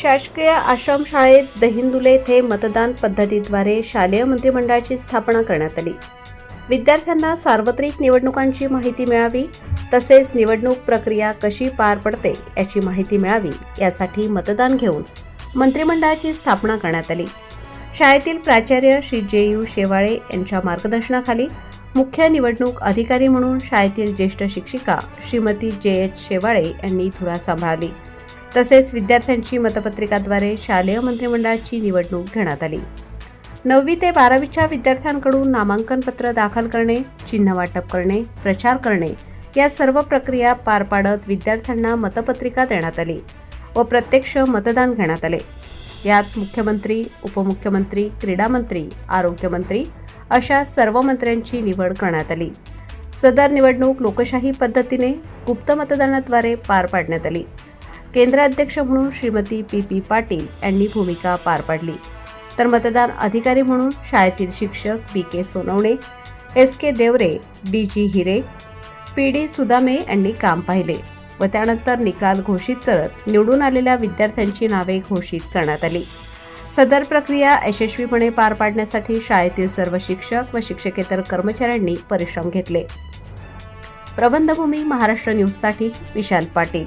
शासकीय आश्रमशाळेत दहिंदुले येथे मतदान पद्धतीद्वारे शालेय मंत्रिमंडळाची स्थापना करण्यात आली. विद्यार्थ्यांना सार्वत्रिक निवडणुकांची माहिती मिळावी तसेच निवडणूक प्रक्रिया कशी पार पडते याची माहिती मिळावी यासाठी मतदान घेऊन मंत्रिमंडळाची स्थापना करण्यात आली. शाळेतील प्राचार्य श्री जे यू शेवाळे यांच्या मार्गदर्शनाखाली मुख्य निवडणूक अधिकारी म्हणून शाळेतील ज्येष्ठ शिक्षिका श्रीमती जे एच शेवाळे यांनी धुरा सांभाळली. तसेच विद्यार्थ्यांची मतपत्रिकाद्वारे शालेय मंत्रिमंडळाची निवडणूक घेण्यात आली. नववी ते बारावीच्या विद्यार्थ्यांकडून नामांकन पत्र दाखल करणे चिन्ह वाटप करणे प्रचार करणे या सर्व प्रक्रिया पार पाडत विद्यार्थ्यांना मतपत्रिका देण्यात आली व प्रत्यक्ष मतदान घेण्यात आले. यात मुख्यमंत्री उपमुख्यमंत्री क्रीडा मंत्री आरोग्यमंत्री अशा सर्व मंत्र्यांची निवड करण्यात आली. सदर निवडणूक लोकशाही पद्धतीने गुप्त मतदानाद्वारे पार पाडण्यात आली. केंद्र अध्यक्ष म्हणून श्रीमती पी पी पाटील यांनी भूमिका पार पाडली. तर मतदान अधिकारी म्हणून शाळेतील शिक्षक B K Sonawane S K Deore D G Hire P D Sudame यांनी काम पाहिले व त्यानंतर निकाल घोषित करत निवडून आलेल्या विद्यार्थ्यांची नावे घोषित करण्यात आली. सदर प्रक्रिया यशस्वीपणे पार पाडण्यासाठी शाळेतील सर्व शिक्षक व शिक्षकेतर कर्मचाऱ्यांनी परिश्रम घेतले. प्रबंधभूमी महाराष्ट्र न्यूजसाठी विशाल पाटील.